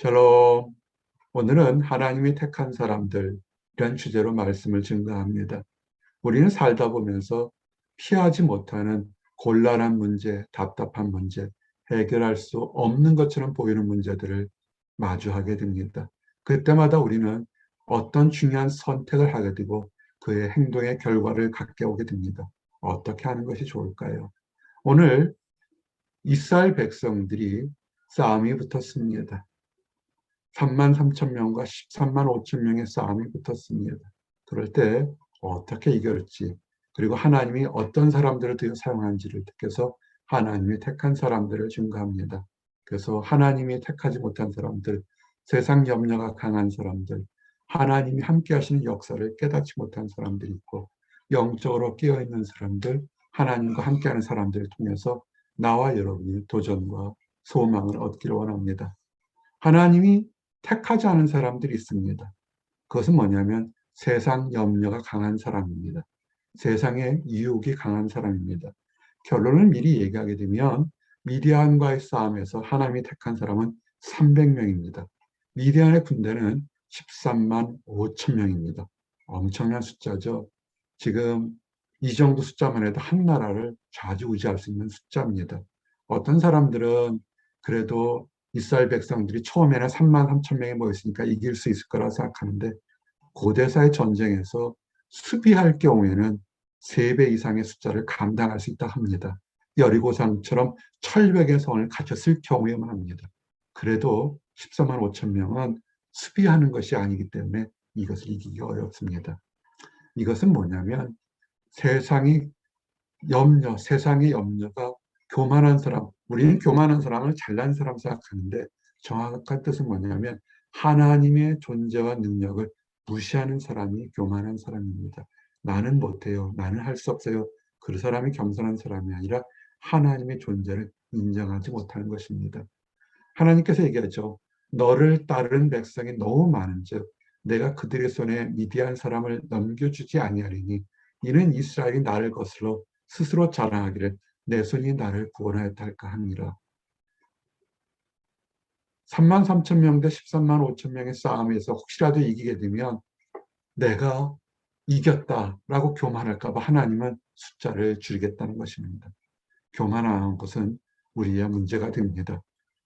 샬롬. 오늘은 하나님이 택한 사람들 이런 주제로 말씀을 증가합니다. 우리는 살다 보면서 피하지 못하는 곤란한 문제, 답답한 문제, 해결할 수 없는 것처럼 보이는 문제들을 마주하게 됩니다. 그때마다 우리는 어떤 중요한 선택을 하게 되고 그의 행동의 결과를 갖게 오게 됩니다. 어떻게 하는 것이 좋을까요? 오늘 이스라엘 백성들이 싸움이 붙었습니다. 3만 3천 명과 13만 5천 명의 싸움이 붙었습니다. 그럴 때 어떻게 이겼지 그리고 하나님이 어떤 사람들을 드어 사용한지를 택해서 하나님이 택한 사람들을 증거합니다. 그래서 하나님이 택하지 못한 사람들, 세상 염려가 강한 사람들, 하나님이 함께 하시는 역사를 깨닫지 못한 사람들이 있고 영적으로 깨어있는 사람들, 하나님과 함께하는 사람들을 통해서 나와 여러분이 도전과 소망을 얻기를 원합니다. 하나님이 택하지 않은 사람들이 있습니다. 그것은 뭐냐면 세상 염려가 강한 사람입니다. 세상의 유혹이 강한 사람입니다. 결론을 미리 얘기하게 되면 미디안과의 싸움에서 하나님이 택한 사람은 300명입니다. 미디안의 군대는 13만 5천 명입니다. 엄청난 숫자죠. 지금 이 정도 숫자만 해도 한 나라를 좌지우지할 수 있는 숫자입니다. 어떤 사람들은 그래도 이스라엘 백성들이 처음에는 3만 3천 명이 모였으니까 이길 수 있을 거라 생각하는데 고대사의 전쟁에서 수비할 경우에는 3배 이상의 숫자를 감당할 수 있다 합니다. 여리고상처럼 철벽의 성을 갖췄을 경우에만 합니다. 그래도 14만 5천 명은 수비하는 것이 아니기 때문에 이것을 이기기 어렵습니다. 이것은 뭐냐면 세상이 염려, 세상의 염려가 교만한 사람, 우리는 교만한 사람을 잘난 사람 생각하는데 정확한 뜻은 뭐냐면 하나님의 존재와 능력을 무시하는 사람이 교만한 사람입니다. 나는 못해요. 나는 할 수 없어요. 그 사람이 겸손한 사람이 아니라 하나님의 존재를 인정하지 못하는 것입니다. 하나님께서 얘기하죠. 너를 따르는 백성이 너무 많은즉 내가 그들의 손에 미디안 사람을 넘겨주지 아니하리니 이는 이스라엘이 나를 거슬러 스스로 자랑하기를 내 손이 나를 구원하였다 할까 합니다. 3만 3천 명 대 13만 5천 명의 싸움에서 혹시라도 이기게 되면 내가 이겼다라고 교만할까 봐 하나님은 숫자를 줄이겠다는 것입니다. 교만한 것은 우리의 문제가 됩니다.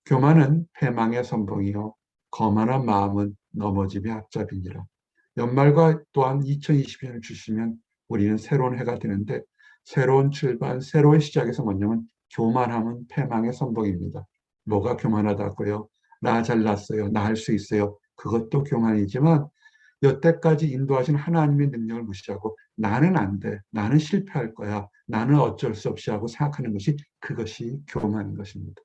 교만은 패망의 선봉이요 거만한 마음은 넘어짐의 앞잡이니라. 연말과 또한 2020년을 주시면 우리는 새로운 해가 되는데 새로운 출발, 새로운 시작에서 뭐냐면 교만함은 패망의 선봉입니다. 뭐가 교만하다고요? 나 잘났어요. 나 할 수 있어요. 그것도 교만이지만 여태까지 인도하신 하나님의 능력을 무시하고 나는 안 돼. 나는 실패할 거야. 나는 어쩔 수 없이 하고 생각하는 것이 그것이 교만인 것입니다.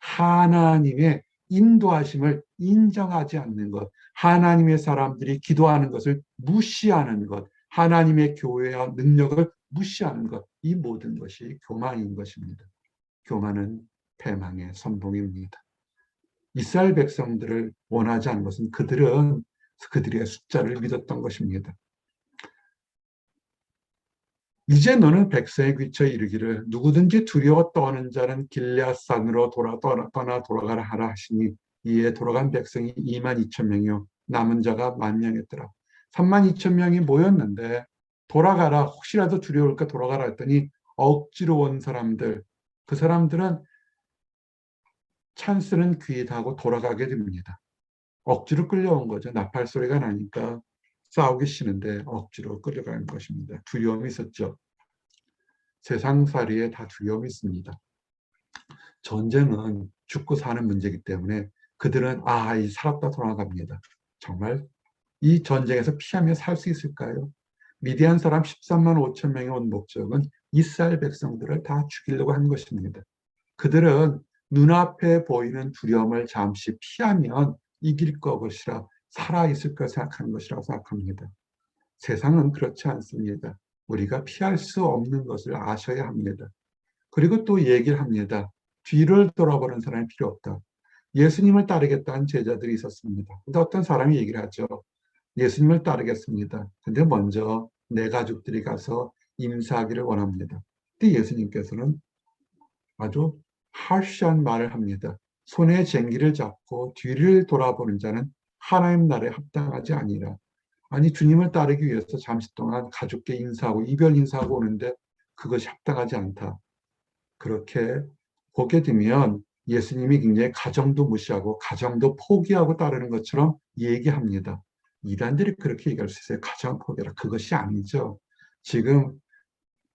하나님의 인도하심을 인정하지 않는 것, 하나님의 사람들이 기도하는 것을 무시하는 것, 하나님의 교회와 능력을 무시하는 것, 이 모든 것이 교만인 것입니다. 교만은 패망의 선봉입니다. 이스라엘 백성들을 원하지 않은 것은 그들은 그들의 숫자를 믿었던 것입니다. 이제 너는 백성에 귀쳐 이르기를 누구든지 두려워 떠는 자는 길앗산으로 돌아, 떠나, 떠나 돌아가라 하라 하시니 이에 돌아간 백성이 2만 2천 명이요 남은 자가 만 명이었더라. 3만 2천 명이 모였는데 돌아가라 혹시라도 두려울까 돌아가라 했더니 억지로 온 사람들 그 사람들은 찬스는 귀하고 돌아가게 됩니다. 억지로 끌려온 거죠. 나팔 소리가 나니까 싸우기 싫은데 억지로 끌려가는 것입니다. 두려움이 있었죠. 세상살이에 다 두려움이 있습니다. 전쟁은 죽고 사는 문제이기 때문에 그들은 아, 이 살았다 돌아갑니다. 정말 이 전쟁에서 피하며 살 수 있을까요? 미디안 사람 13만 5천 명이 온 목적은 이스라엘 백성들을 다 죽이려고 한 것입니다. 그들은 눈앞에 보이는 두려움을 잠시 피하면 이길 것이라 살아있을 것 생각하는 것이라고 생각합니다. 세상은 그렇지 않습니다. 우리가 피할 수 없는 것을 아셔야 합니다. 그리고 또 얘기를 합니다. 뒤를 돌아보는 사람이 필요 없다. 예수님을 따르겠다는 제자들이 있었습니다. 근데 어떤 사람이 얘기를 하죠. 예수님을 따르겠습니다. 근데 먼저 내 가족들이 가서 임사하기를 원합니다. 근데 예수님께서는 아주 하시한 말을 합니다. 손에 쟁기를 잡고 뒤를 돌아보는 자는 하나님 나라에 합당하지 아니라. 아니 주님을 따르기 위해서 잠시 동안 가족께 인사하고 이별 인사하고 오는데 그것이 합당하지 않다. 그렇게 보게 되면 예수님이 굉장히 가정도 무시하고 가정도 포기하고 따르는 것처럼 얘기합니다. 이단들이 그렇게 얘기할 수 있어요. 가정 포기라 그것이 아니죠. 지금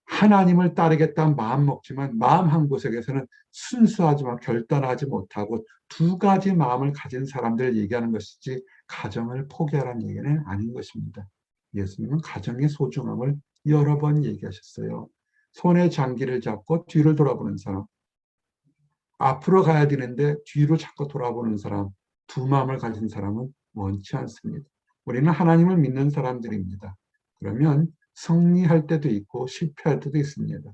하나님을 따르겠다는 마음 먹지만 마음 한 곳에서는 순수하지만 결단하지 못하고 두 가지 마음을 가진 사람들을 얘기하는 것이지 가정을 포기하라는 얘기는 아닌 것입니다. 예수님은 가정의 소중함을 여러 번 얘기하셨어요. 손에 장기를 잡고 뒤를 돌아보는 사람, 앞으로 가야 되는데 뒤로 자꾸 돌아보는 사람, 두 마음을 가진 사람은 원치 않습니다. 우리는 하나님을 믿는 사람들입니다. 그러면 승리할 때도 있고 실패할 때도 있습니다.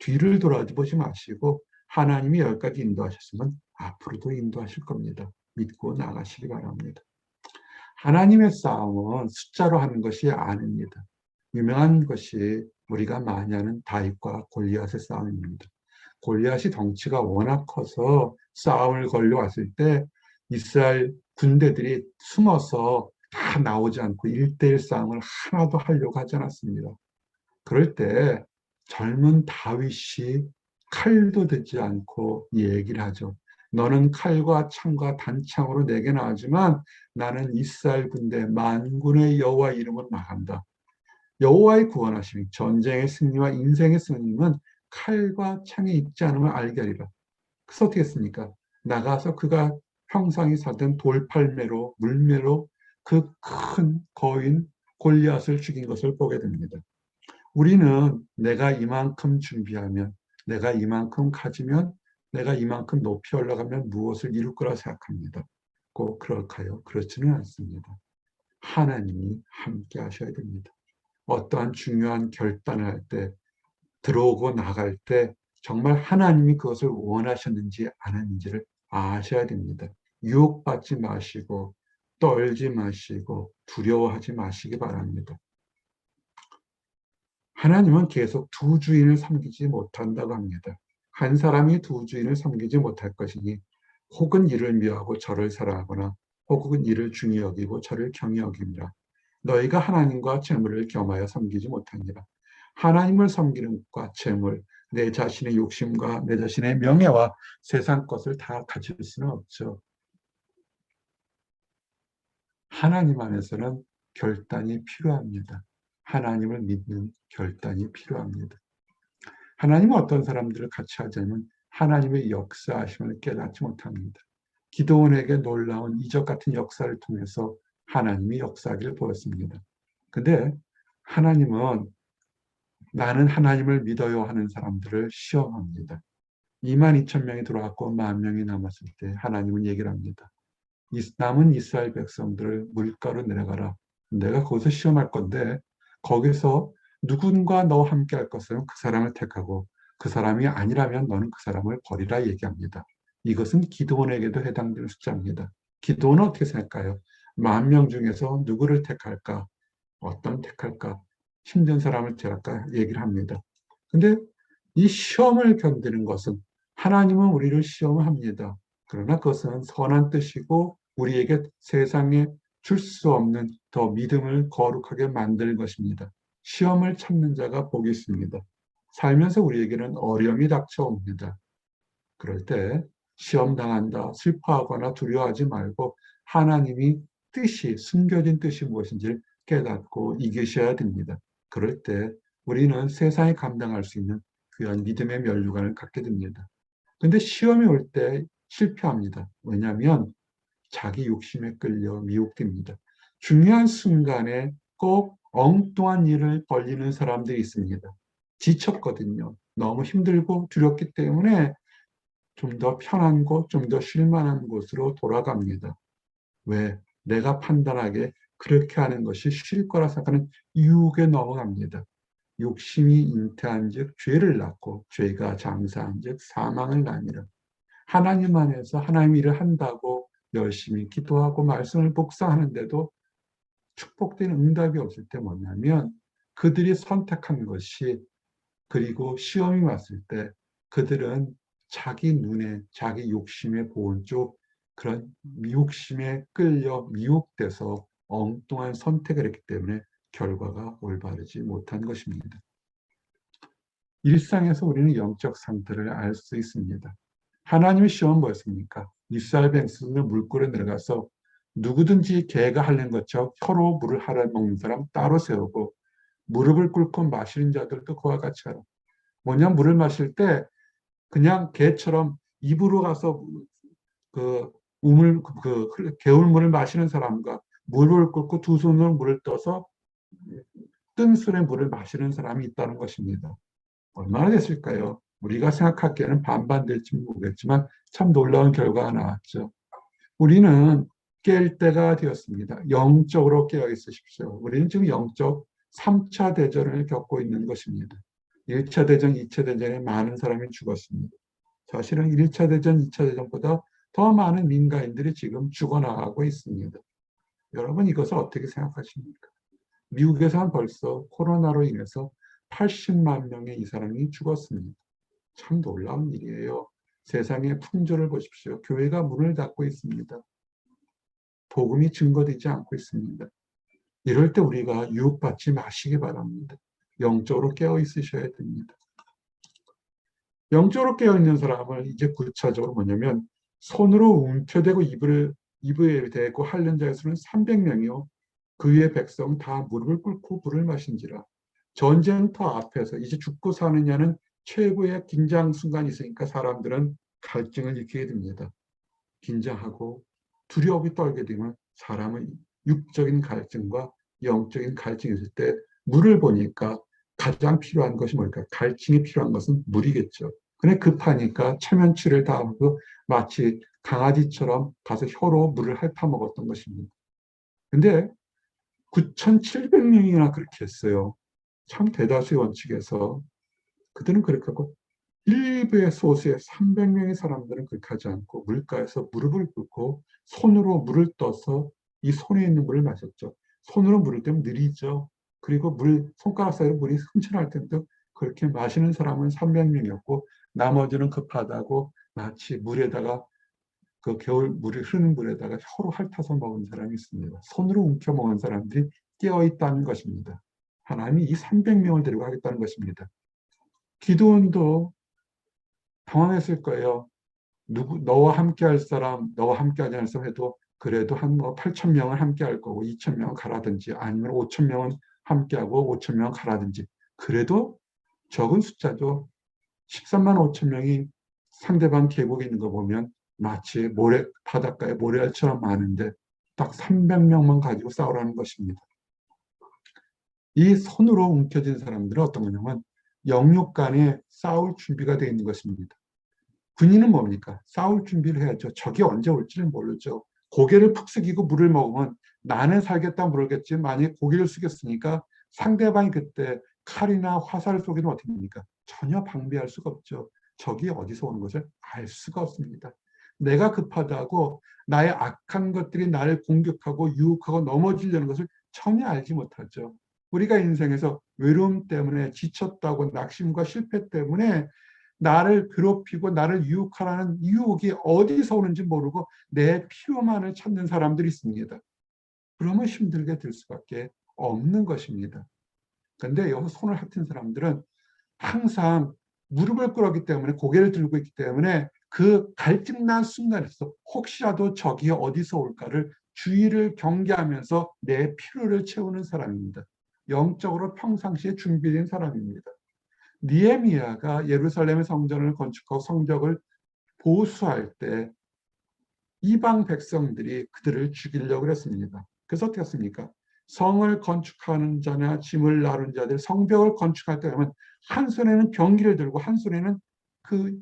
뒤를 돌아보지 마시고 하나님이 여기까지 인도하셨으면 앞으로도 인도하실 겁니다. 믿고 나가시기 바랍니다. 하나님의 싸움은 숫자로 하는 것이 아닙니다. 유명한 것이 우리가 많이 하는 다윗과 골리앗의 싸움입니다. 골리앗이 덩치가 워낙 커서 싸움을 걸려왔을 때 이스라엘 군대들이 숨어서 다 나오지 않고 일대일 싸움을 하나도 하려고 하지 않았습니다. 그럴 때 젊은 다윗이 칼도 듣지 않고 얘기를 하죠. 너는 칼과 창과 단창으로 내게 나가지만 나는 이스라엘 군대 만군의 여호와 이름으로 나간다. 여호와의 구원하심이 전쟁의 승리와 인생의 승리는 칼과 창이 있지 않으면 알게 하리라. 그래서 어떻게 했습니까? 나가서 그가 평상이 살던 돌팔매로 물매로 그 큰 거인 골리앗을 죽인 것을 보게 됩니다. 우리는 내가 이만큼 준비하면 내가 이만큼 가지면 내가 이만큼 높이 올라가면 무엇을 이룰 거라 생각합니다. 꼭 그럴까요? 그렇지는 않습니다. 하나님이 함께 하셔야 됩니다. 어떠한 중요한 결단을 할 때, 들어오고 나갈 때 정말 하나님이 그것을 원하셨는지 아는지를 아셔야 됩니다. 유혹받지 마시고 떨지 마시고 두려워하지 마시기 바랍니다. 하나님은 계속 두 주인을 섬기지 못한다고 합니다. 한 사람이 두 주인을 섬기지 못할 것이니 혹은 이를 미워하고 저를 사랑하거나 혹은 이를 중히 여기고 저를 경히 여깁니다. 너희가 하나님과 재물을 겸하여 섬기지 못하니라. 하나님을 섬기는 것과 재물, 내 자신의 욕심과 내 자신의 명예와 세상 것을 다 가질 수는 없죠. 하나님 안에서는 결단이 필요합니다. 하나님을 믿는 결단이 필요합니다. 하나님은 어떤 사람들을 같이 하자면 하나님의 역사하심을 깨닫지 못합니다. 기도원에게 놀라운 이적 같은 역사를 통해서 하나님이 역사하기를 보였습니다. 근데 하나님은 나는 하나님을 믿어요 하는 사람들을 시험합니다. 2만 2천 명이 들어왔고 만 명이 남았을 때 하나님은 얘기를 합니다. 남은 이스라엘 백성들을 물가로 내려가라. 내가 거기서 시험할 건데 거기서 누군가 너와 함께 할 것은 그 사람을 택하고 그 사람이 아니라면 너는 그 사람을 버리라 얘기합니다. 이것은 기도원에게도 해당되는 숫자입니다. 기도원은 어떻게 생각할까요? 만 명 중에서 누구를 택할까? 어떤 택할까? 힘든 사람을 택할까? 얘기를 합니다. 근데 이 시험을 견디는 것은 하나님은 우리를 시험합니다. 그러나 그것은 선한 뜻이고 우리에게 세상에 줄 수 없는 더 믿음을 거룩하게 만드는 것입니다. 시험을 참는 자가 복이 있습니다. 살면서 우리에게는 어려움이 닥쳐옵니다. 그럴 때 시험 당한다, 슬퍼하거나 두려워하지 말고 하나님이 뜻이 숨겨진 뜻이 무엇인지를 깨닫고 이기셔야 됩니다. 그럴 때 우리는 세상에 감당할 수 있는 귀한 믿음의 면류관을 갖게 됩니다. 근데 시험이 올 때 실패합니다. 왜냐하면 자기 욕심에 끌려 미혹됩니다. 중요한 순간에 꼭 엉뚱한 일을 벌리는 사람들이 있습니다. 지쳤거든요. 너무 힘들고 두렵기 때문에 좀 더 편한 곳, 좀 더 쉴만한 곳으로 돌아갑니다. 왜? 내가 판단하게 그렇게 하는 것이 쉴 거라 생각하는 유혹에 넘어갑니다. 욕심이 잉태한 즉 죄를 낳고 죄가 장사한 즉 사망을 낳니라. 하나님 안에서 하나님 일을 한다고 열심히 기도하고 말씀을 복사하는데도 축복된 응답이 없을 때 뭐냐면 그들이 선택한 것이 그리고 시험이 왔을 때 그들은 자기 눈에 자기 욕심에 보온 쪽 그런 미혹심에 끌려 미혹돼서 엉뚱한 선택을 했기 때문에 결과가 올바르지 못한 것입니다. 일상에서 우리는 영적 상태를 알 수 있습니다. 하나님의 시험은 뭐였습니까? 이스라엘 백성들 물골에 들어가서 누구든지 개가 하는 것처럼 혀로 물을 하라 먹는 사람 따로 세우고 무릎을 꿇고 마시는 자들도 그와 같이 하라. 뭐냐 물을 마실 때 그냥 개처럼 입으로 가서 그 우물 그 개울물을 마시는 사람과 물을 끓고 두 손으로 물을 떠서 뜬 술에 물을 마시는 사람이 있다는 것입니다. 얼마나 됐을까요? 우리가 생각하기에는 반반 될지 모르겠지만 참 놀라운 결과가 나왔죠. 우리는 깰 때가 되었습니다. 영적으로 깨어 있으십시오. 우리는 지금 영적 3차 대전을 겪고 있는 것입니다. 1차 대전, 2차 대전에 많은 사람이 죽었습니다. 사실은 1차 대전, 2차 대전보다 더 많은 민가인들이 지금 죽어나가고 있습니다. 여러분 이것을 어떻게 생각하십니까? 미국에서는 벌써 코로나로 인해서 80만 명의 이 사람이 죽었습니다. 참 놀라운 일이에요. 세상의 풍조를 보십시오. 교회가 문을 닫고 있습니다. 복음이 증거되지 않고 있습니다. 이럴 때 우리가 유혹받지 마시기 바랍니다. 영적으로 깨어 있으셔야 됩니다. 영적으로 깨어 있는 사람을 이제 구체적으로 뭐냐면 손으로 움켜대고 입을 입에 대고 핥는 자의 수는 300명이요. 그 위에 백성 다 무릎을 꿇고 물을 마신지라. 전쟁터 앞에서 이제 죽고 사느냐는 최고의 긴장 순간이 있으니까 사람들은 갈증을 일으키게 됩니다. 긴장하고 두려움이 떨게 되면 사람은 육적인 갈증과 영적인 갈증이 있을 때 물을 보니까 가장 필요한 것이 뭘까? 갈증이 필요한 것은 물이겠죠. 근데 급하니까 체면치를 다하고 마치 강아지처럼 가서 혀로 물을 핥아먹었던 것입니다. 근데 9,700명이나 그렇게 했어요. 참 대다수의 원칙에서 그들은 그렇게 하고 일부의 소수의 300명의 사람들은 그렇게 하지 않고 물가에서 무릎을 꿇고 손으로 물을 떠서 이 손에 있는 물을 마셨죠. 손으로 물을 때면 느리죠. 그리고 물 손가락 사이로 물이 흠쳐날 텐데 그렇게 마시는 사람은 300명이었고 나머지는 급하다고 마치 물에다가 그 겨울 물이 흐르는 물에다가 혀로 핥아서 먹은 사람이 있습니다. 손으로 움켜 먹은 사람들이 깨어 있다는 것입니다. 하나님이 이 300명을 데리고 하겠다는 것입니다. 기도원도 당황했을 거예요. 누구 너와 함께 할 사람, 너와 함께 하지 않을 사람 해도 그래도 한 뭐 8천 명은 함께 할 거고 2천 명은 가라든지 아니면 5천 명은 함께 하고 5천 명은 가라든지 그래도 적은 숫자죠. 13만 5천 명이 상대방 계곡에 있는 거 보면 마치 모래 바닷가에 모래알처럼 많은데 딱 300명만 가지고 싸우라는 것입니다. 이 손으로 움켜진 사람들은 어떤 거냐면 영육 간에 싸울 준비가 되어 있는 것입니다. 군인은 뭡니까? 싸울 준비를 해야죠. 적이 언제 올지는 모르죠. 고개를 푹 숙이고 물을 먹으면 나는 살겠다 모르겠지 만약에 고개를 숙였으니까 상대방이 그때 칼이나 화살 쏘기는 어떻게 됩니까? 전혀 방비할 수가 없죠. 적이 어디서 오는 것을 알 수가 없습니다. 내가 급하다고 나의 악한 것들이 나를 공격하고 유혹하고 넘어지려는 것을 전혀 알지 못하죠. 우리가 인생에서 외로움 때문에 지쳤다고 낙심과 실패 때문에 나를 괴롭히고 나를 유혹하라는 유혹이 어디서 오는지 모르고 내 필요만을 찾는 사람들이 있습니다. 그러면 힘들게 될 수밖에 없는 것입니다. 근데 여기 손을 핥은 사람들은 항상 무릎을 꿇었기 때문에 고개를 들고 있기 때문에 그 갈증난 순간에서 혹시라도 적이 어디서 올까를 주의를 경계하면서 내 필요를 채우는 사람입니다. 영적으로 평상시에 준비된 사람입니다. 니에미아가 예루살렘의 성전을 건축하고 성적을 보수할 때 이방 백성들이 그들을 죽이려고 했습니다. 그래서 어떻게 했습니까? 성을 건축하는 자나 짐을 나른 자들 성벽을 건축할 때 하면 한 손에는 병기를 들고 한 손에는 그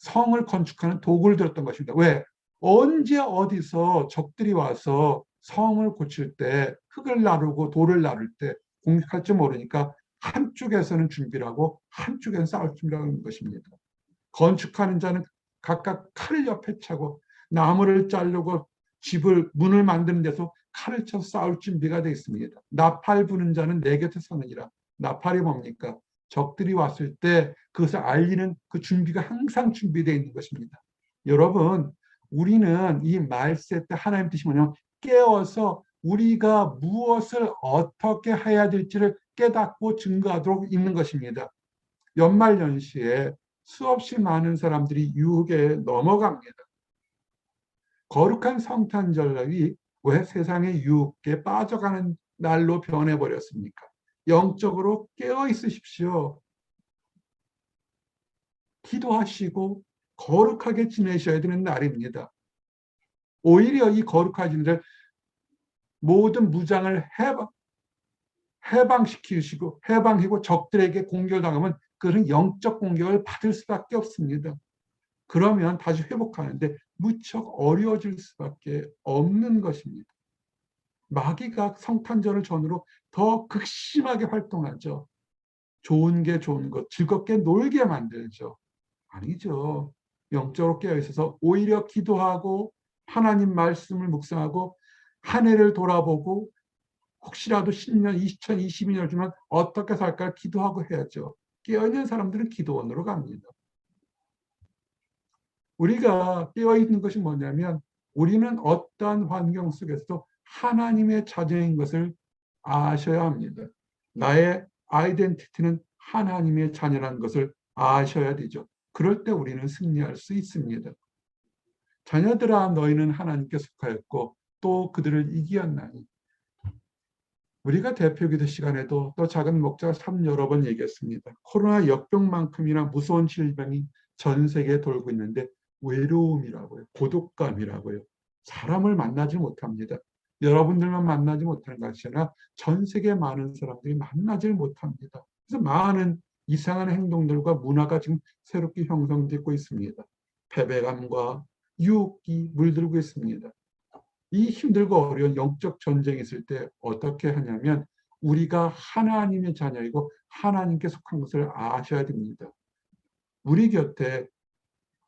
성을 건축하는 도구를 들었던 것입니다. 왜? 언제 어디서 적들이 와서 성을 고칠 때 흙을 나르고 돌을 나를 때 공격할지 모르니까 한쪽에서는 준비를 하고 한쪽에서는 싸울 준비를 하는 것입니다. 건축하는 자는 각각 칼을 옆에 차고 나무를 자르고 집을 문을 만드는 데서 칼을 쳐 싸울 준비가 되어 있습니다. 나팔 부는 자는 내 곁에 서느니라. 나팔이 뭡니까? 적들이 왔을 때 그것을 알리는 그 준비가 항상 준비되어 있는 것입니다. 여러분, 우리는 이 말세 때 하나님 뜻이 뭐냐면 깨어서 우리가 무엇을 어떻게 해야 될지를 깨닫고 증거하도록 있는 것입니다. 연말연시에 수없이 많은 사람들이 유혹에 넘어갑니다. 거룩한 성탄절이 왜 세상의 유혹에 빠져가는 날로 변해버렸습니까? 영적으로 깨어 있으십시오. 기도하시고 거룩하게 지내셔야 되는 날입니다. 오히려 이 거룩하신 날 모든 무장을 해방, 해방시키시고 해방하고 적들에게 공격당하면 그런 영적 공격을 받을 수밖에 없습니다. 그러면 다시 회복하는데 무척 어려워질 수밖에 없는 것입니다. 마귀가 성탄절을 전후로 더 극심하게 활동하죠. 좋은 게 좋은 것, 즐겁게 놀게 만들죠. 아니죠. 영적으로 깨어 있어서 오히려 기도하고 하나님 말씀을 묵상하고 한 해를 돌아보고 혹시라도 10년, 2022년을 주면 어떻게 살까 기도하고 해야죠. 깨어있는 사람들은 기도원으로 갑니다. 우리가 깨어있는 것이 뭐냐면 우리는 어떠한 환경 속에서도 하나님의 자녀인 것을 아셔야 합니다. 나의 아이덴티티는 하나님의 자녀라는 것을 아셔야 되죠. 그럴 때 우리는 승리할 수 있습니다. 자녀들아 너희는 하나님께 속하였고 또 그들을 이기었나니 우리가 대표기도 시간에도 또 작은 목자가 참 여러 번 얘기했습니다. 코로나 역병만큼이나 무서운 질병이 전 세계에 돌고 있는데 외로움이라고요. 고독감이라고요. 사람을 만나지 못합니다. 여러분들만 만나지 못하는 것이 아니라 전 세계 많은 사람들이 만나지 못합니다. 그래서 많은 이상한 행동들과 문화가 지금 새롭게 형성되고 있습니다. 패배감과 유혹이 물들고 있습니다. 이 힘들고 어려운 영적 전쟁이 있을 때 어떻게 하냐면 우리가 하나님의 자녀이고 하나님께 속한 것을 아셔야 됩니다. 우리 곁에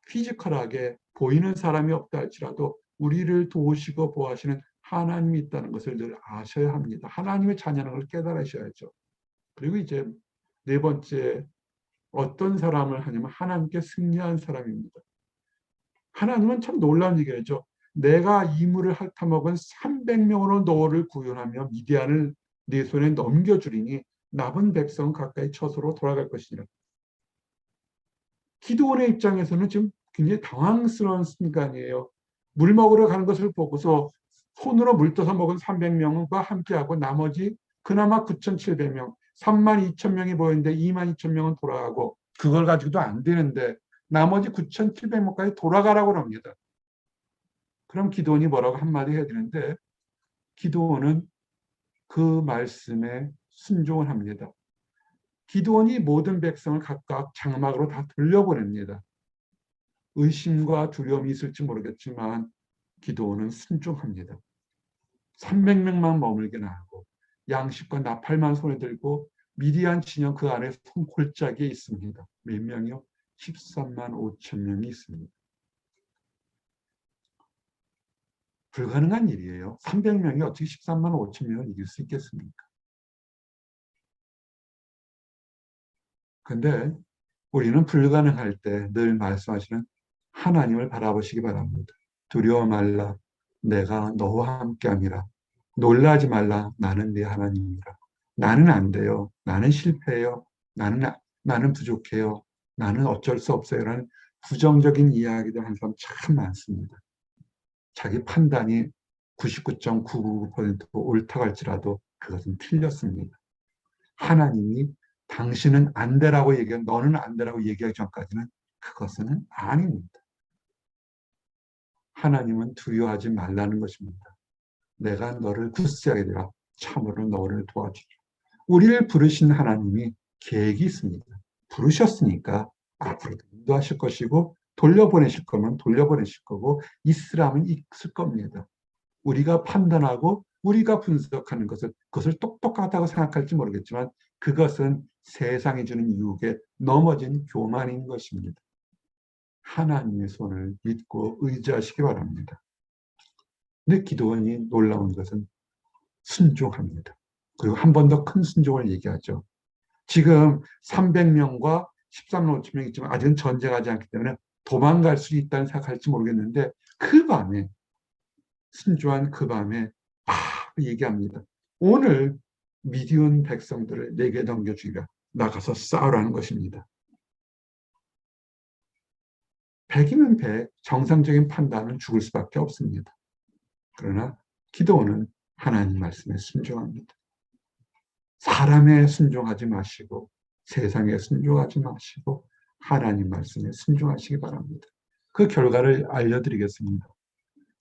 피지컬하게 보이는 사람이 없다 할지라도 우리를 도우시고 보호하시는 하나님이 있다는 것을 늘 아셔야 합니다. 하나님의 자녀라는 걸 깨달으셔야죠. 그리고 이제 네 번째 어떤 사람을 하냐면 하나님께 승리한 사람입니다. 하나님은 참 놀라운 얘기죠. 내가 이물을 핥아먹은 300명으로 너를 구원하며 미디안을 네 손에 넘겨주리니 남은 백성 가까이 처소로 돌아갈 것이니라. 기도원의 입장에서는 지금 굉장히 당황스러운 순간이에요. 물 먹으러 가는 것을 보고서 손으로 물 떠서 먹은 300명과 함께하고 나머지 그나마 9,700명, 3만 2천 명이 보였는데 2만 2천 명은 돌아가고 그걸 가지고도 안 되는데 나머지 9,700명까지 돌아가라고 합니다. 그럼 기도원이 뭐라고 한마디 해야 되는데 기도원은 그 말씀에 순종을 합니다. 기도원이 모든 백성을 각각 장막으로 다 돌려보냅니다. 의심과 두려움이 있을지 모르겠지만 기도원은 순종합니다. 300명만 머물게 하고 양식과 나팔만 손에 들고 미디안 진영 그 안에 손골짜기에 있습니다. 몇 명이요? 13만 5천 명이 있습니다. 불가능한 일이에요. 300명이 어떻게 13만 5천 명을 이길 수 있겠습니까? 근데 우리는 불가능할 때 늘 말씀하시는 하나님을 바라보시기 바랍니다. 두려워 말라. 내가 너와 함께함이라. 놀라지 말라. 나는 네 하나님이라. 나는 안 돼요. 나는 실패해요. 나는 나는 부족해요. 나는 어쩔 수 없어요 라는 부정적인 이야기들 하는 사람 참 많습니다. 자기 판단이 99.999% 옳다고 할지라도 그것은 틀렸습니다. 하나님이 당신은 안 되라고 얘기한 너는 안 되라고 얘기하기 전까지는 그것은 아닙니다. 하나님은 두려워하지 말라는 것입니다. 내가 너를 굳세하게 되라 참으로 너를 도와주리. 우리를 부르신 하나님이 계획이 있습니다. 부르셨으니까 앞으로도 인도하실 것이고 돌려보내실 거면 돌려보내실 거고 있으라면 있을 겁니다. 우리가 판단하고 우리가 분석하는 것을 그것을 똑똑하다고 생각할지 모르겠지만 그것은 세상이 주는 유혹에 넘어진 교만인 것입니다. 하나님의 손을 믿고 의지하시기 바랍니다. 근데 기도원이 놀라운 것은 순종합니다. 그리고 한 번 더 큰 순종을 얘기하죠. 지금 300명과 13만 5천 명 있지만 아직은 전쟁하지 않기 때문에 도망갈 수 있다는 생각할지 모르겠는데 그 밤에 순조한 그 밤에 아 얘기합니다. 오늘 미디온 백성들을 내게 넘겨주기가 나가서 싸우라는 것입니다. 백이면 백, 정상적인 판단은 죽을 수밖에 없습니다. 그러나 기도는 하나님 말씀에 순종합니다. 사람에 순종하지 마시고 세상에 순종하지 마시고 하나님 말씀에 순종하시기 바랍니다. 그 결과를 알려드리겠습니다.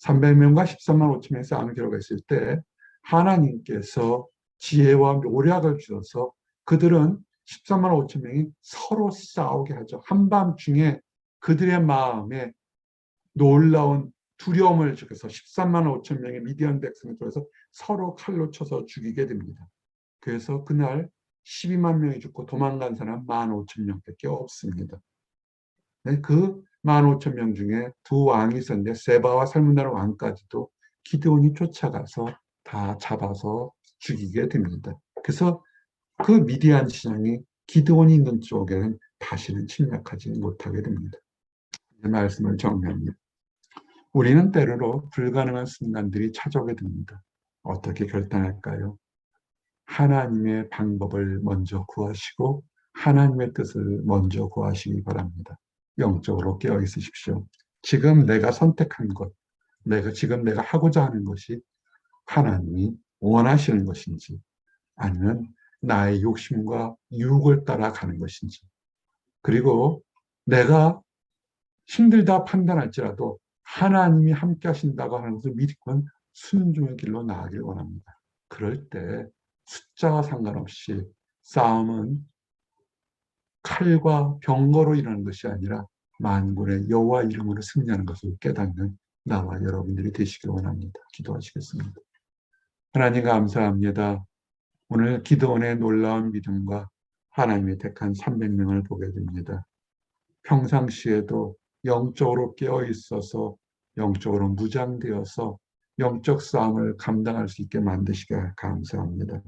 300명과 13만 5천 명에서 아무 결과가 있을 때 하나님께서 지혜와 오략을 주셔서 그들은 13만 5천 명이 서로 싸우게 하죠. 한밤중에 그들의 마음에 놀라운 두려움을 주셔서 13만 5천 명의 미디안 백성을 통해서 서로 칼로 쳐서 죽이게 됩니다. 그래서 그날 12만 명이 죽고 도망간 사람 1만 5천 명밖에 없습니다. 네, 그 1만 5천 명 중에 두 왕이 있었는데 세바와 살문나라 왕까지도 기드온이 쫓아가서 다 잡아서 죽이게 됩니다. 그래서 그 미디안 시장이 기드온이 있는 쪽에는 다시는 침략하지 못하게 됩니다. 말씀을 정리합니다. 우리는 때로 불가능한 순간들이 찾아오게 됩니다. 어떻게 결단할까요? 하나님의 방법을 먼저 구하시고 하나님의 뜻을 먼저 구하시기 바랍니다. 영적으로 깨어 있으십시오. 지금 내가 선택한 것, 내가 지금 내가 하고자 하는 것이 하나님이 원하시는 것인지 아니면 나의 욕심과 유혹을 따라 가는 것인지 그리고 내가 힘들다 판단할지라도 하나님이 함께 하신다고 하는 것을 믿고 순종의 길로 나아가길 원합니다. 그럴 때 숫자와 상관없이 싸움은 칼과 병거로 일하는 것이 아니라 만군의 여호와 이름으로 승리하는 것을 깨닫는 나와 여러분들이 되시길 원합니다. 기도하시겠습니다. 하나님 감사합니다. 오늘 기도원의 놀라운 믿음과 하나님의 택한 300명을 보게 됩니다. 평상시에도 영적으로 깨어 있어서 영적으로 무장되어서 영적 싸움을 감당할 수 있게 만드시게 감사합니다.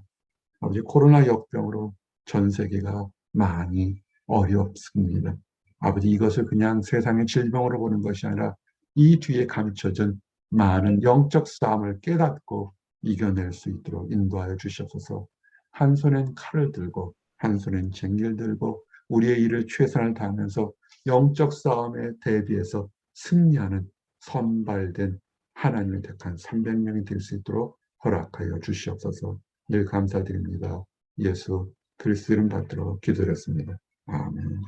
아버지 코로나 역병으로 전 세계가 많이 어렵습니다. 아버지 이것을 그냥 세상의 질병으로 보는 것이 아니라 이 뒤에 감춰진 많은 영적 싸움을 깨닫고 이겨낼 수 있도록 인도하여 주시옵소서. 한 손엔 칼을 들고 한 손엔 쟁기를 들고 우리의 일을 최선을 다하면서 영적 싸움에 대비해서 승리하는 선발된 하나님의 택한 300명이 될 수 있도록 허락하여 주시옵소서. 늘 감사드립니다. 예수 그리스도 이름 받들어 기도했습니다. 아멘.